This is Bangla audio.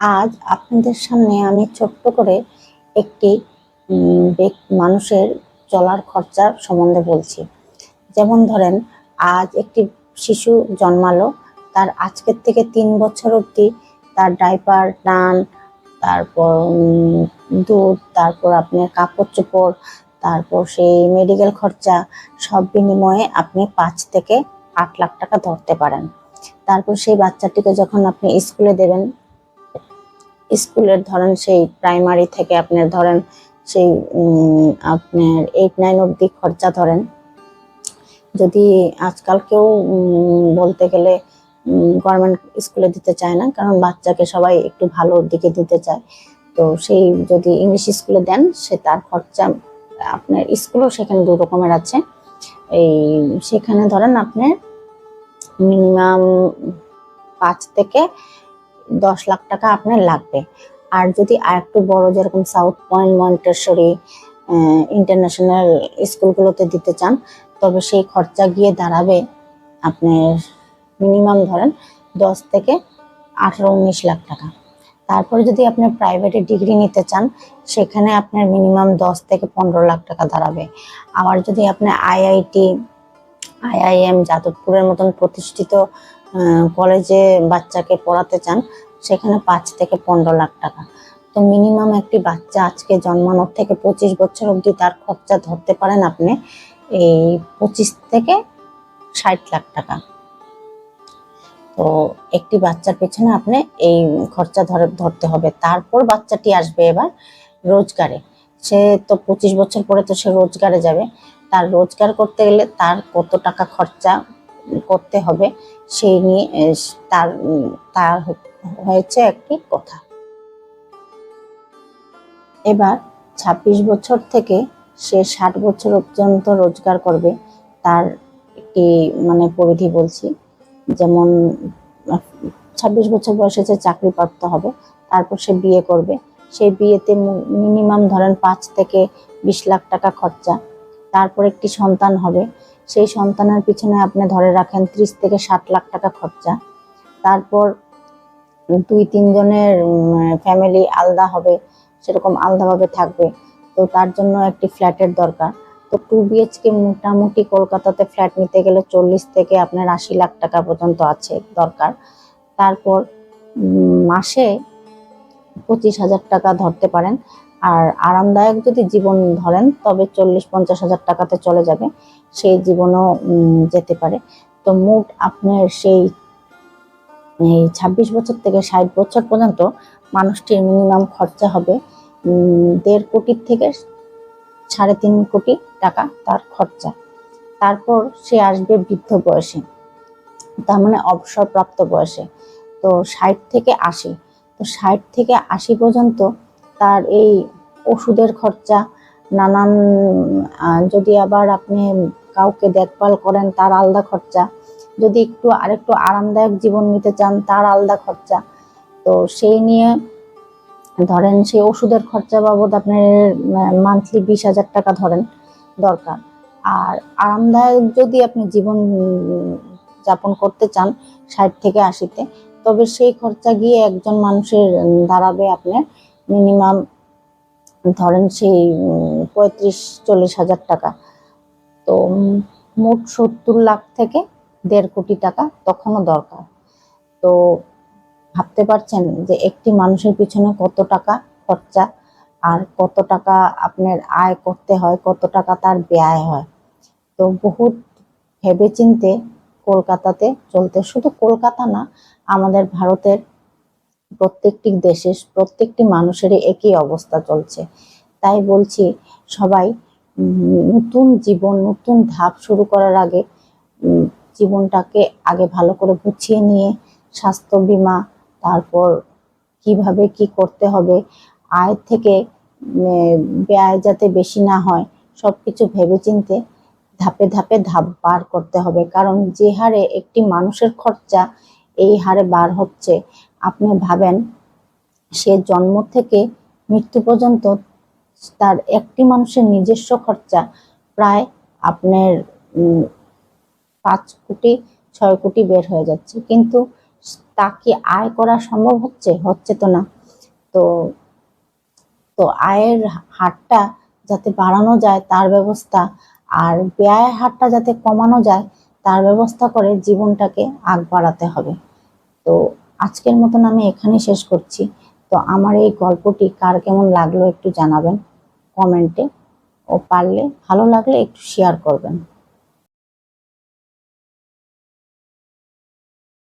আজ আপনাদের সামনে আমি ছোট্ট করে একটি মানুষের চলার খরচার সম্বন্ধে বলছি। যেমন ধরেন, আজ একটি শিশু জন্মালো, তার আজকের থেকে তিন বছর অবধি তার ডাইপার টান তারপর দুধ, তারপর আপনার কাপড় চোপড়, তারপর সেই মেডিকেল খরচা, সব বিনিময়ে আপনি পাঁচ থেকে আট লাখ টাকা ধরতে পারেন। তারপর সেই বাচ্চাটিকে যখন আপনি স্কুলে দেবেন স্কুলের ধরেন সেই প্রাইমারি থেকে আপনার ধরেন সেই আপনার এইট নাইন অব্দি খরচা ধরেন। যদি আজকাল কেউ বলতে গেলে গভর্নমেন্ট স্কুলে দিতে চায় না, কারণ বাচ্চাকে সবাই একটু ভালো দিকে দিতে চায়। তো সেই যদি ইংলিশ স্কুলে দেন, সে তার খরচা, আপনার স্কুলও সেখানে দু রকমের আছে। এই, সেখানে ধরেন আপনার মিনিমাম পাঁচ থেকে দশ লাখ টাকা আপনার লাগবে। আর যদি আর একটু বড় যেরকম সাউথ পয়েন্ট মন্টেশ্বরী ইন্টারন্যাশনাল স্কুলগুলোতে দিতে চান, তবে সেই খরচা গিয়ে দাঁড়াবে আপনার মিনিমাম ধরেন দশ থেকে আঠারো, উনিশ লাখ টাকা। তারপরে যদি আপনি প্রাইভেটে ডিগ্রি নিতে চান, সেখানে আপনার মিনিমাম দশ থেকে পনেরো লাখ টাকা দাঁড়াবে। আবার যদি আপনি আইআইটি আইআইএম যাদবপুরের মতন প্রতিষ্ঠিত কলেজে বাচ্চাকে পড়াতে চান, সেখানে পাঁচ থেকে পনেরো লাখ টাকা। তো মিনিমাম একটি বাচ্চা আজকে জন্মানোর থেকে পঁচিশ বছর অবধি তার খরচা ধরতে পারেন আপনি এই পঁচিশ থেকে ষাট লাখ টাকা। তো একটি বাচ্চার পেছনে আপনি এই খরচা ধরে, ধরতে হবে। তারপর বাচ্চাটি আসবে এবার রোজগারে। সে তো পঁচিশ বছর পরে তো সে রোজগারে যাবে। তার রোজগার করতে গেলে তার কত টাকা খরচা করতে হবে সেই নিয়ে তার তার হয়েছে একটি কথা। এবার ছাব্বিশ বছর থেকে সে ষাট বছর পর্যন্ত রোজগার করবে, তার একটি মানে পরিধি বলছি। যেমন ছাব্বিশ বছর বয়সে সে চাকরি প্রাপ্ত হবে, তারপর সে বিয়ে করবে। সেই বিয়েতে মিনিমাম ধরেন পাঁচ থেকে বিশ লাখ টাকা খরচা। তারপর একটি সন্তান হবে। সেই সন্তানের পিছনে আপনি ধরে রাখেন ত্রিশ থেকে ষাট লাখ টাকা খরচা। তারপর দুই তিনজনের ফ্যামিলি আলাদা হবে, সেরকম আলাদাভাবে থাকবে। তো তার জন্য একটি ফ্ল্যাটের দরকার। তো টু বিএইচকে মোটামুটি কলকাতাতে ফ্ল্যাট নিতে গেলে চল্লিশ থেকে আপনার আশি লাখ টাকা পর্যন্ত আছে দরকার। তারপর মাসে পঁচিশ হাজার টাকা ধরতে পারেন। আর আরামদায়ক যদি জীবন ধরেন, তবে চল্লিশ পঞ্চাশ হাজার টাকাতে চলে যাবে, সেই জীবনও যেতে পারে। তো মোট আপনার সেই, এই ছাব্বিশ বছর থেকে ষাট বছর পর্যন্ত মানুষটির মিনিমাম খরচা হবে দেড় কোটির থেকে সাড়ে তিন কোটি টাকা তার খরচা। তারপর সে আসবে বৃদ্ধ বয়সে, তার মানে অবসরপ্রাপ্ত বয়সে। তো ষাট থেকে আশি, তো ষাট থেকে আশি পর্যন্ত তার এই ওষুধের খরচা। নানান যদি আবার আপনি কাউকে দেখভাল করেন, তার আলাদা খরচা। যদি একটু আরেকটু আরামদায়ক জীবন নিতে চান, তার আলাদা খরচা। তো সেই নিয়ে ধরেন সেই ওষুধের খরচা বাবদ আপনার মান্থলি বিশ হাজার টাকা ধরেন দরকার। আর আরামদায়ক যদি আপনি জীবন যাপন করতে চান ষাট থেকে আশিতে, তবে সেই খরচা গিয়ে একজন মানুষের দাঁড়াবে আপনার মিনিমাম ধরেন সেই পঁয়ত্রিশ, চল্লিশ হাজার টাকা। তো মোট সত্তর লাখ থেকে দেড় কোটি টাকা তখনও দরকার। তো ভাবতে পারছেন যে একটি মানুষের পিছনে কত টাকা খরচা আর কত টাকা আপনার আয় করতে হয়, কত টাকা তার ব্যয় হয়? তো বহুত ভেবেচিন্তে কলকাতাতে চলতে, শুধু কলকাতা না, আমাদের ভারতের প্রত্যেকটি দেশে প্রত্যেকটি মানুষেরই একই অবস্থা চলছে। তাই বলছি, সবাই নতুন জীবন, নতুন ধাপ শুরু করার আগে জীবনটাকে আগে ভালো করে গুছিয়ে নিয়ে, স্বাস্থ্য বীমা, তারপর কীভাবে কি করতে হবে, আয় থেকে ব্যয় যাতে বেশি না হয় সব সবকিছু ভেবেচিন্তে ধাপে ধাপে ধাপ বার করতে হবে। কারণ যে হারে একটি মানুষের খরচা, এই হারে বার হচ্ছে। আপনি ভাবেন সে জন্ম থেকে মৃত্যু পর্যন্ত তার একটি মানুষের নিজস্ব খরচা, প্রায় আপনার পাঁচ কোটি, ছয় কোটি বের হয়ে যাচ্ছে। কিন্তু তা কি আয় করা সম্ভব হচ্ছে? হচ্ছে তো না। তো তো আয়ের হারটা যাতে বাড়ানো যায় তার ব্যবস্থা আর ব্যয়ের হারটা যাতে কমানো যায় তার ব্যবস্থা করে জীবনটাকে আগ বাড়াতে হবে। তো আজকের মতন আমি এখানে শেষ করছি। তো আমার এই গল্পটি কার কেমন লাগল একটু জানাবেন কমেন্টে। ও পারলে ভালো লাগলে একটু শেয়ার করবেন।